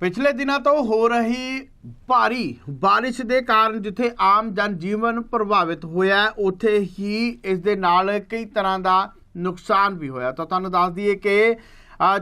ਪਿਛਲੇ ਦਿਨਾਂ ਤੋਂ ਹੋ ਰਹੀ ਭਾਰੀ ਬਾਰਿਸ਼ ਦੇ ਕਾਰਨ ਜਿੱਥੇ ਆਮ ਜਨ ਜੀਵਨ ਪ੍ਰਭਾਵਿਤ ਹੋਇਆ ਉੱਥੇ ਹੀ ਇਸ ਦੇ ਨਾਲ ਕਈ ਤਰ੍ਹਾਂ ਦਾ ਨੁਕਸਾਨ ਵੀ ਹੋਇਆ। ਤਾਂ ਤੁਹਾਨੂੰ ਦੱਸ ਦਈਏ ਕਿ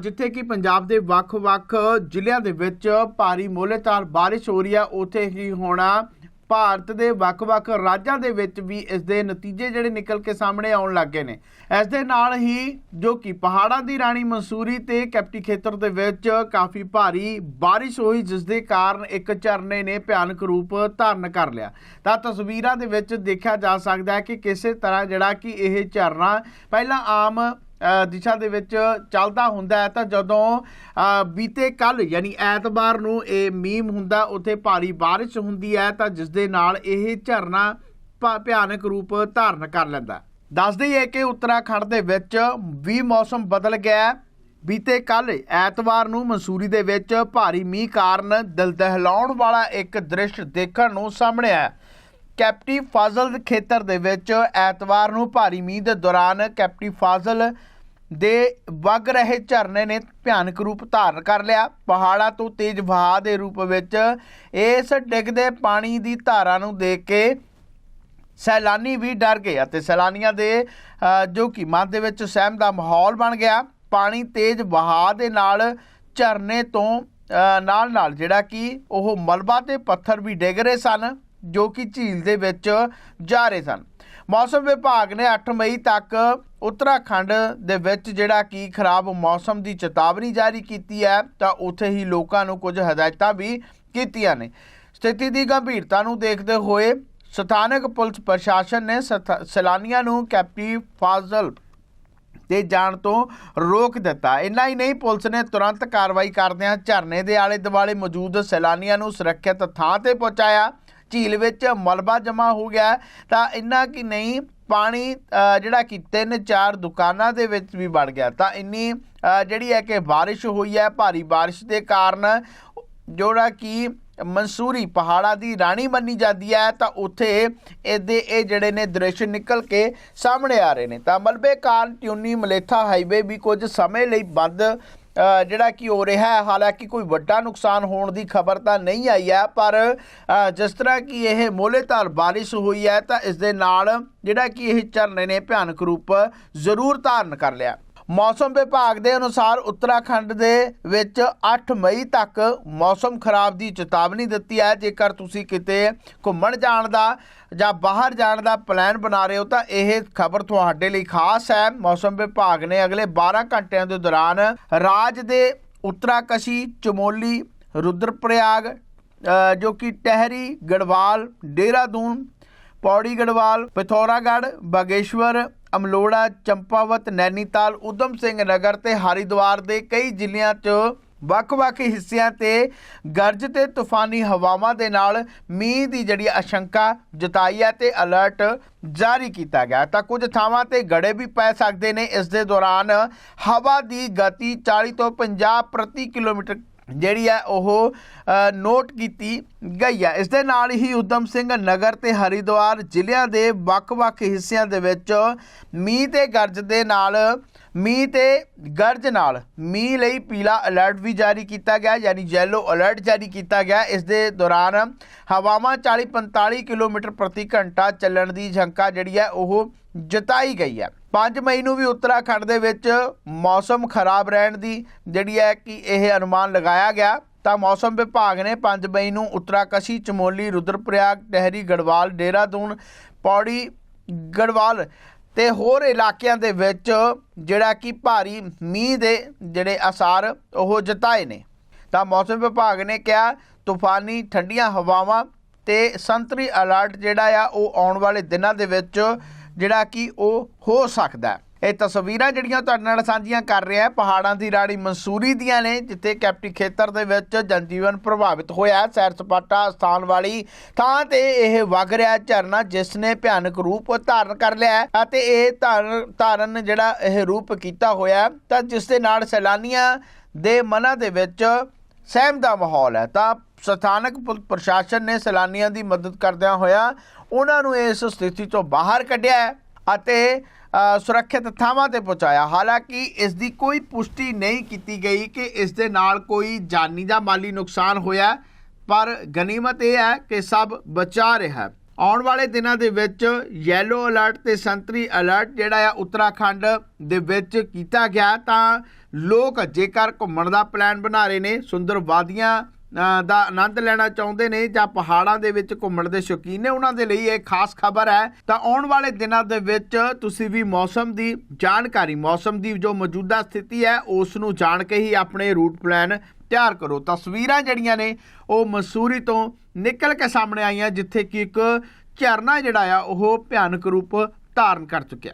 ਜਿੱਥੇ ਕਿ ਪੰਜਾਬ ਦੇ ਵੱਖ-ਵੱਖ ਜ਼ਿਲ੍ਹਿਆਂ ਦੇ ਵਿੱਚ ਭਾਰੀ ਮੋਹਲੇਦਾਰ ਬਾਰਿਸ਼ ਹੋ ਰਹੀ ਹੈ, ਉੱਥੇ ਹੀ ਹੋਣਾ ਭਾਰਤ ਦੇ ਵੱਖ-ਵੱਖ ਰਾਜਾਂ ਦੇ ਵਿੱਚ ਵੀ ਇਸ ਦੇ ਨਤੀਜੇ ਜਿਹੜੇ ਨਿਕਲ ਕੇ ਸਾਹਮਣੇ ਆਉਣ ਲੱਗੇ ਨੇ। ਇਸ ਦੇ ਨਾਲ ਹੀ ਜੋ ਕਿ ਪਹਾੜਾਂ ਦੀ ਰਾਣੀ ਮਨਸੂਰੀ ਤੇ ਕੈਪਟੀ ਖੇਤਰ ਦੇ ਵਿੱਚ ਕਾਫੀ ਭਾਰੀ ਬਾਰਿਸ਼ ਹੋਈ, ਜਿਸ ਦੇ ਕਾਰਨ ਇੱਕ ਝਰਨੇ ਨੇ ਭਿਆਨਕ ਰੂਪ ਧਾਰਨ ਕਰ ਲਿਆ। ਤਾਂ ਤਸਵੀਰਾਂ ਦੇ ਵਿੱਚ ਦੇਖਿਆ ਜਾ ਸਕਦਾ ਹੈ ਕਿ ਕਿਸੇ ਤਰ੍ਹਾਂ ਜਿਹੜਾ ਕਿ ਇਹ ਝਰਨਾ ਪਹਿਲਾਂ ਆਮ ਦਿਸ਼ਾ ਦੇ ਵਿੱਚ ਚੱਲਦਾ ਹੁੰਦਾ ਹੈ ਤਾਂ ਜਦੋਂ ਬੀਤੇ ਕੱਲ ਯਾਨੀ ਐਤਵਾਰ ਨੂੰ ਇਹ ਮੀਮ ਹੁੰਦਾ, ਉੱਥੇ ਭਾਰੀ ਬਾਰਿਸ਼ ਹੁੰਦੀ ਹੈ ਤਾਂ ਜਿਸ ਦੇ ਨਾਲ ਇਹ ਝਰਨਾ ਭਾ- ਭਿਆਨਕ ਰੂਪ ਧਾਰਨ ਕਰ ਲੈਂਦਾ ਹੈ। ਦੱਸ ਦਈਏ ਕਿ ਉੱਤਰਾਖੰਡ ਦੇ ਵਿੱਚ ਵੀ ਮੌਸਮ ਬਦਲ ਗਿਆ ਬੀਤੇ ਕੱਲ ਐਤਵਾਰ ਨੂੰ ਮਨਸੂਰੀ ਦੇ ਵਿੱਚ ਭਾਰੀ ਮੀਂਹ ਕਾਰਨ ਦਿਲ ਦਹਿਲਾਉਣ ਵਾਲਾ ਇੱਕ ਦ੍ਰਿਸ਼ ਦੇਖਣ ਨੂੰ ਸਾਹਮਣੇ ਆਇਆ ਕੈਪਟੀ ਫਾਜ਼ਲ ਖੇਤਰ ਦੇ ਵਿੱਚ ਐਤਵਾਰ ਨੂੰ ਭਾਰੀ ਮੀਂਹ ਦੇ ਦੌਰਾਨ ਕੈਪਟੀ ਫਾਜ਼ਲ ਦੇ ਵਗ ਰਹੇ ਝਰਨੇ ਨੇ ਭਿਆਨਕ ਰੂਪ ਧਾਰਨ ਕਰ ਲਿਆ। ਪਹਾੜਾਂ ਤੋਂ ਤੇਜ਼ ਵਹਾਅ ਦੇ ਰੂਪ ਵਿੱਚ ਇਸ ਡਿੱਗਦੇ ਪਾਣੀ ਦੀ ਧਾਰਾ ਨੂੰ ਦੇਖ ਕੇ ਸੈਲਾਨੀ ਵੀ ਡਰ ਗਏ ਅਤੇ ਸੈਲਾਨੀਆਂ ਦੇ ਜੋ ਕਿ ਮਨ ਦੇ ਵਿੱਚ ਸਹਿਮ ਦਾ ਮਾਹੌਲ ਬਣ ਗਿਆ। ਪਾਣੀ ਤੇਜ਼ ਵਹਾਅ ਦੇ ਨਾਲ ਝਰਨੇ ਤੋਂ ਨਾਲ ਨਾਲ ਜਿਹੜਾ ਕਿ ਉਹ ਮਲਬਾ ਤੇ ਪੱਥਰ ਵੀ ਡਿੱਗ ਰਹੇ ਸਨ, ਜੋ ਕਿ ਝੀਲ ਦੇ ਵਿੱਚ ਜਾ ਰਹੇ ਸਨ। ਮੌਸਮ ਵਿਭਾਗ ਨੇ 8 ਮਈ ਤੱਕ ਉੱਤਰਾਖੰਡ ਦੇ ਵਿੱਚ ਜਿਹੜਾ ਕਿ ਖਰਾਬ ਮੌਸਮ ਦੀ ਚੇਤਾਵਨੀ ਜਾਰੀ ਕੀਤੀ ਹੈ, ਤਾਂ ਉੱਥੇ ਹੀ ਲੋਕਾਂ ਨੂੰ ਕੁਝ ਹਦਾਇਤਾਂ ਵੀ ਕੀਤੀਆਂ ਨੇ। ਸਥਿਤੀ ਦੀ ਗੰਭੀਰਤਾ ਨੂੰ ਦੇਖਦੇ ਹੋਏ ਸਥਾਨਕ ਪੁਲਿਸ ਪ੍ਰਸ਼ਾਸਨ ਨੇ ਸਥ- ਸੈਲਾਨੀਆਂ ਨੂੰ ਕੈਪਟੀ ਫਾਜ਼ਲ ਤੇ ਜਾਣ ਤੋਂ ਰੋਕ ਦਿੱਤਾ। ਇੰਨਾ ਹੀ ਨਹੀਂ, ਪੁਲਿਸ ਨੇ ਤੁਰੰਤ ਕਾਰਵਾਈ ਕਰਦਿਆਂ ਝਰਨੇ ਦੇ ਆਲੇ ਦੁਆਲੇ ਮੌਜੂਦ ਸੈਲਾਨੀਆਂ ਨੂੰ ਸੁਰੱਖਿਅਤ ਥਾਂ ਤੇ ਪਹੁੰਚਾਇਆ। ਝੀਲ ਵਿੱਚ ਮਲਬਾ ਜਮ੍ਹਾਂ ਹੋ ਗਿਆ ਤਾਂ ਇੰਨਾ ਕਿ ਨਹੀਂ ਪਾਣੀ ਜਿਹੜਾ ਕਿ ਤਿੰਨ ਚਾਰ ਦੁਕਾਨਾਂ ਦੇ ਵਿੱਚ ਵੀ ਵੜ ਗਿਆ। ਤਾਂ ਇੰਨੀ ਜਿਹੜੀ ਹੈ ਕਿ ਬਾਰਿਸ਼ ਹੋਈ ਹੈ, ਭਾਰੀ ਬਾਰਿਸ਼ ਦੇ ਕਾਰਨ, ਜਿਹੜਾ ਕਿ ਮਨਸੂਰੀ ਪਹਾੜਾਂ ਦੀ ਰਾਣੀ ਮੰਨੀ ਜਾਂਦੀ ਹੈ, ਤਾਂ ਉੱਥੇ ਇਹਦੇ, ਇਹ ਜਿਹੜੇ ਨੇ ਦ੍ਰਿਸ਼ ਨਿਕਲ ਕੇ ਸਾਹਮਣੇ ਆ ਰਹੇ ਨੇ। ਤਾਂ ਮਲਬੇ ਕਾਰਨ ਟਿਊਨੀ ਮਲੇਥਾ ਹਾਈਵੇ ਵੀ ਕੁਝ ਸਮੇਂ ਲਈ ਬੰਦ ਜਿਹੜਾ ਕਿ ਹੋ ਰਿਹਾ ਹੈ, ਹਾਲਾਂਕਿ ਕੋਈ ਵੱਡਾ ਨੁਕਸਾਨ ਹੋਣ ਦੀ ਖਬਰ ਤਾਂ ਨਹੀਂ ਆਈ ਹੈ, ਪਰ ਜਿਸ ਤਰ੍ਹਾਂ ਕਿ ਇਹ ਮੋਹਲੇਧਾਰ ਬਾਰਿਸ਼ ਹੋਈ ਹੈ, ਤਾਂ ਇਸ ਦੇ ਨਾਲ ਜਿਹੜਾ ਕਿ ਇਹ ਝਰਨੇ ਨੇ ਭਿਆਨਕ ਰੂਪ ਜ਼ਰੂਰ ਧਾਰਨ ਕਰ ਲਿਆ। ਮੌਸਮ ਵਿਭਾਗ ਦੇ ਅਨੁਸਾਰ ਉੱਤਰਾਖੰਡ ਦੇ ਵਿੱਚ 8 ਮਈ ਤੱਕ ਮੌਸਮ ਖਰਾਬ ਦੀ ਚੇਤਾਵਨੀ ਦਿੱਤੀ ਹੈ। ਜੇਕਰ ਤੁਸੀਂ ਕਿਤੇ ਘੁੰਮਣ ਜਾਣ ਦਾ ਜਾਂ ਬਾਹਰ ਜਾਣ ਦਾ ਪਲਾਨ ਬਣਾ ਰਹੇ ਹੋ, ਤਾਂ ਇਹ ਖਬਰ ਤੁਹਾਡੇ ਲਈ ਖਾਸ ਹੈ। ਮੌਸਮ ਵਿਭਾਗ ਨੇ ਅਗਲੇ 12 ਘੰਟਿਆਂ ਦੇ ਦੌਰਾਨ ਰਾਜ ਦੇ ਉੱਤਰਾਕਸ਼ੀ, ਚਮੋਲੀ, ਰੁਦਰਪ੍ਰਯਾਗ ਜੋ ਕਿ ਟਹਿਰੀ, ਗੜਵਾਲ ਡੇਰਾਦੂਨ ਪੌੜੀ ਗੜਵਾਲ, ਪਿਥੌਰਾਗੜ੍ਹ, ਬਾਗੇਸ਼ਵਰ, ਅਮਲੋੜਾ, ਚੰਪਾਵਤ, ਨੈਨੀਤਾਲ ਉਦਮ ਸਿੰਘ ਨਗਰ ਤੇ ਹਰਿਦੁਆਰ ਦੇ ਕਈ ਜ਼ਿਲ੍ਹਿਆਂ 'ਚ ਵੱਖ-ਵੱਖ ਹਿੱਸਿਆਂ ਤੇ ਗਰਜ ਤੇ ਤੂਫਾਨੀ ਹਵਾਵਾਂ ਦੇ ਨਾਲ ਮੀਂਹ ਦੀ ਜਿਹੜੀ ਆਸ਼ੰਕਾ ਜਤਾਈ ਹੈ ਤੇ ਅਲਰਟ ਜਾਰੀ ਕੀਤਾ ਗਿਆ ਤਾਂ ਕੁਝ ਥਾਵਾਂ ਤੇ ਗੜੇ ਵੀ ਪੈ ਸਕਦੇ ਨੇ। ਇਸ ਦੇ ਦੌਰਾਨ ਹਵਾ ਦੀ ਗਤੀ 40 ਤੋਂ 50 ਪ੍ਰਤੀ ਕਿਲੋਮੀਟਰ ਜਿਹੜੀ ਹੈ ਉਹ ਨੋਟ ਕੀਤੀ ਗਈ ਹੈ ਇਸ ਦੇ ਨਾਲ ਹੀ ਉਦਮ ਸਿੰਘ ਨਗਰ ਤੇ ਹਰਿਦੁਆਰ ਜ਼ਿਲ੍ਹਿਆਂ ਦੇ ਵੱਖ-ਵੱਖ ਹਿੱਸਿਆਂ ਦੇ ਵਿੱਚ ਮੀਂਹ ਤੇ ਗਰਜ ਦੇ ਨਾਲ ਮੀਂਹ ਤੇ ਗਰਜ ਨਾਲ ਮੀਂਹ ਲਈ ਪੀਲਾ ਅਲਰਟ ਵੀ ਜਾਰੀ ਕੀਤਾ ਗਿਆ, ਯਾਨੀ ਯੈਲੋ ਅਲਰਟ ਜਾਰੀ ਕੀਤਾ ਗਿਆ। ਇਸ ਦੇ ਦੌਰਾਨ ਹਵਾਵਾਂ 40-45 ਕਿਲੋਮੀਟਰ ਪ੍ਰਤੀ ਘੰਟਾ ਚੱਲਣ ਦੀ ਝੰਕਾ ਜਿਹੜੀ ਹੈ, ਉਹ ਜਤਾਈ ਗਈ ਹੈ। 5 ਮਈ ਨੂੰ ਵੀ ਉੱਤਰਾਖੰਡ ਦੇ ਵਿੱਚ ਮੌਸਮ ਖਰਾਬ ਰਹਿਣ ਦੀ ਜਿਹੜੀ ਹੈ ਕਿ ਇਹ ਅਨੁਮਾਨ ਲਗਾਇਆ ਗਿਆ। ਤਾਂ ਮੌਸਮ ਵਿਭਾਗ ਨੇ 5 ਮਈ ਨੂੰ ਉੱਤਰਾਕਸ਼ੀ ਚਮੋਲੀ, ਰੁਦਰਪ੍ਰਯਾਗ, ਟਹਿਰੀ, ਗੜਵਾਲ ਡੇਰਾਦੂਨ ਪੌੜੀ, ਗੜਵਾਲ ਤੇ ਹੋਰ ਇਲਾਕਿਆਂ ਦੇ ਵਿੱਚ ਜਿਹੜਾ ਕਿ ਭਾਰੀ ਮੀਂਹ ਦੇ ਜਿਹੜੇ ਆਸਾਰ ਉਹ ਜਤਾਏ ਨੇ। ਤਾਂ ਮੌਸਮ ਵਿਭਾਗ ਨੇ ਕਿਹਾ, ਤੂਫਾਨੀ ਠੰਡੀਆਂ ਹਵਾਵਾਂ ਤੇ ਸੰਤਰੀ ਅਲਰਟ ਜਿਹੜਾ ਆ, ਉਹ ਆਉਣ ਵਾਲੇ ਦਿਨਾਂ ਦੇ ਵਿੱਚ ਜਿਹੜਾ ਕਿ ਉਹ ਹੋ ਸਕਦਾ ਇਹ ਤਸਵੀਰਾਂ ਜਿਹੜੀਆਂ ਤੁਹਾਡੇ ਨਾਲ ਸਾਂਝੀਆਂ ਕਰ ਰਿਹਾ ਹੈ, ਪਹਾੜਾਂ ਦੀ ਰਾੜੀ ਮਨਸੂਰੀ ਦੀਆਂ ਨੇ, ਜਿੱਥੇ ਕੈਪਟੀ ਖੇਤਰ ਦੇ ਵਿੱਚ ਜਨਜੀਵਨ ਪ੍ਰਭਾਵਿਤ ਹੋਇਆ ਹੈ। ਸੈਰ ਸਪਾਟਾ ਸਥਾਨ ਵਾਲੀ ਥਾਂ ਤੇ ਇਹ ਵਗ ਰਿਹਾ ਝਰਨਾ, ਜਿਸ ਨੇ ਭਿਆਨਕ ਰੂਪ ਧਾਰਨ ਕਰ ਲਿਆ ਹੈ ਅਤੇ ਇਹ ਧਾਰਨ ਧਾਰਨ ਜਿਹੜਾ ਇਹ ਰੂਪ ਕੀਤਾ ਹੋਇਆ ਤਾਂ ਜਿਸ ਦੇ ਨਾਲ ਸੈਲਾਨੀਆਂ ਦੇ ਮਨਾਂ ਦੇ ਵਿੱਚ ਸਹਿਮ ਦਾ ਮਾਹੌਲ ਹੈ ਤਾਂ ਸਥਾਨਕ ਪੁਲਿਸ ਪ੍ਰਸ਼ਾਸਨ ਨੇ ਸੈਲਾਨੀਆਂ ਦੀ ਮਦਦ ਕਰਦਿਆਂ ਹੋਇਆ ਉਹਨਾਂ ਨੂੰ ਇਸ ਸਥਿਤੀ ਤੋਂ ਬਾਹਰ ਕੱਢਿਆ ਅਤੇ ਸੁਰੱਖਿਅਤ ਥਾਵਾਂ ਤੇ ਪਹੁੰਚਾਇਆ। ਹਾਲਾਂਕਿ ਇਸ ਦੀ ਕੋਈ ਪੁਸ਼ਟੀ ਨਹੀਂ ਕੀਤੀ ਗਈ ਕਿ ਇਸ ਦੇ ਨਾਲ ਕੋਈ ਜਾਨੀ ਜਾਂ ਮਾਲੀ ਨੁਕਸਾਨ ਹੋਇਆ ਪਰ ਗਨੀਮਤ ਇਹ ਹੈ ਕਿ ਸਭ ਬਚਾ ਰਿਹਾ ਹੈ। ਆਉਣ ਵਾਲੇ ਦਿਨਾਂ ਦੇ ਵਿੱਚ ਯੈਲੋ ਅਲਰਟ ਤੇ ਸੰਤਰੀ ਅਲਰਟ ਜਿਹੜਾ ਆ ਉੱਤਰਾਖੰਡ ਦੇ ਵਿੱਚ ਕੀਤਾ ਗਿਆ ਤਾਂ ਲੋਕ ਜੇਕਰ ਘੁੰਮਣ ਦਾ ਪਲਾਨ ਬਣਾ ਰਹੇ ਨੇ ਸੁੰਦਰ ਵਾਦੀਆਂ ਦਾ ਆਨੰਦ ਲੈਣਾ ਚਾਹੁੰਦੇ ਨੇ ਜਾਂ ਪਹਾੜਾਂ ਦੇ ਵਿੱਚ ਘੁੰਮਣ ਦੇ ਸ਼ੌਕੀਨ ਨੇ, ਉਹਨਾਂ ਦੇ ਲਈ ਇਹ ਖਾਸ ਖਬਰ ਹੈ। ਤਾਂ ਆਉਣ ਵਾਲੇ ਦਿਨਾਂ ਦੇ ਵਿੱਚ ਤੁਸੀਂ ਵੀ ਮੌਸਮ ਦੀ ਜਾਣਕਾਰੀ, ਮੌਸਮ ਦੀ ਜੋ ਮੌਜੂਦਾ ਸਥਿਤੀ ਹੈ, ਉਸ ਨੂੰ ਜਾਣ ਕੇ ਹੀ ਆਪਣੇ ਰੂਟ ਪਲਾਨ ਤਿਆਰ ਕਰੋ। ਤਸਵੀਰਾਂ ਜਿਹੜੀਆਂ ਨੇ, ਉਹ ਮਸੂਰੀ ਤੋਂ ਨਿਕਲ ਕੇ ਸਾਹਮਣੇ ਆਈਆਂ, ਜਿੱਥੇ ਕਿ ਇੱਕ ਝਰਨਾ ਜਿਹੜਾ ਆ, ਉਹ ਭਿਆਨਕ ਰੂਪ ਧਾਰਨ ਕਰ ਚੁੱਕਿਆ।